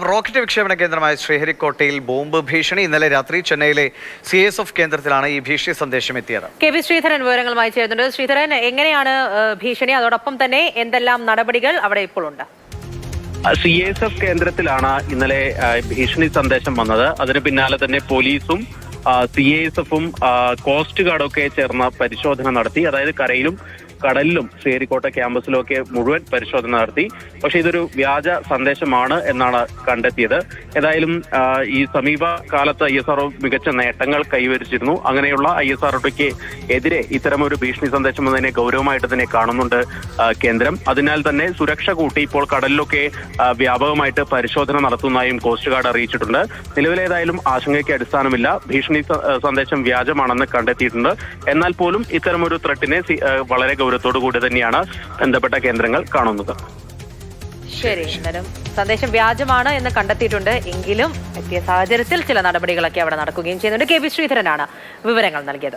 Rocket വിക്ഷേപണ കേന്ദ്രമായ ശ്രീഹരിക്കോട്ടയിൽ bomb ഭീഷണി. ഇന്നലെ രാത്രി ചെന്നൈയിലെ സി എസ് എഫ് കേന്ദ്രത്തിലാണ് ഈ ഭീഷണി സന്ദേശം എത്തിയത്. കെ വി ശ്രീധരൻ വിവരങ്ങളുമായി ചേരുന്നുണ്ട്. ശ്രീധരൻ എങ്ങനെയാണ് ഭീഷണി? അതോടൊപ്പം തന്നെ എന്തെല്ലാം നടപടികൾ അവിടെ ഇപ്പോൾ ഉണ്ട്? സി എസ് എഫ് കേന്ദ്രത്തിലാണ് ഇന്നലെ ഭീഷണി സന്ദേശം വന്നത്. അതിന് പിന്നാലെ തന്നെ പോലീസും സി എസ് എഫും കോസ്റ്റ് ഗാർഡും ഒക്കെ ചേർന്ന് പരിശോധന നടത്തി. അതായത് കരയിലും കടലിലും ശ്രീഹരിക്കോട്ട ക്യാമ്പസിലും ഒക്കെ മുഴുവൻ പരിശോധന നടത്തി. പക്ഷെ ഇതൊരു വ്യാജ സന്ദേശമാണ് എന്നാണ് കണ്ടെത്തിയത്. ഏതായാലും ഈ സമീപ കാലത്ത് ഐ എസ് ആർഒ മികച്ച നേട്ടങ്ങൾ കൈവരിച്ചിരുന്നു. അങ്ങനെയുള്ള ഐ എസ് ആർഒക്ക് എതിരെ ഇത്തരമൊരു ഭീഷണി സന്ദേശം എന്നതിനെ ഗൗരവമായിട്ട് തന്നെ കാണുന്നുണ്ട് കേന്ദ്രം. അതിനാൽ തന്നെ സുരക്ഷ കൂട്ടി ഇപ്പോൾ കടലിലൊക്കെ വ്യാപകമായിട്ട് പരിശോധന നടത്തുന്നതായും കോസ്റ്റ് ഗാർഡ് അറിയിച്ചിട്ടുണ്ട്. നിലവിലേതായാലും ആശങ്കയ്ക്ക് അടിസ്ഥാനമില്ല. ഭീഷണി ആ, സന്ദേശം വ്യാജമാണെന്ന് കണ്ടെത്തിയിട്ടുണ്ട്. എന്നാൽ പോലും ഇത്തരമൊരു ത്രെട്ടിനെ വളരെ ഗൗരവത്തോടു കൂടി തന്നെയാണ് ബന്ധപ്പെട്ട കേന്ദ്രങ്ങൾ കാണുന്നത്. ശരി എന്നാലും സന്ദേശം വ്യാജമാണ് എന്ന് കണ്ടെത്തിയിട്ടുണ്ട്. എങ്കിലും എത്തിയ സാഹചര്യത്തിൽ ചില നടപടികളൊക്കെ അവിടെ നടക്കുകയും ചെയ്യുന്നുണ്ട്. കെ ശ്രീധരനാണ് വിവരങ്ങൾ നൽകിയത്.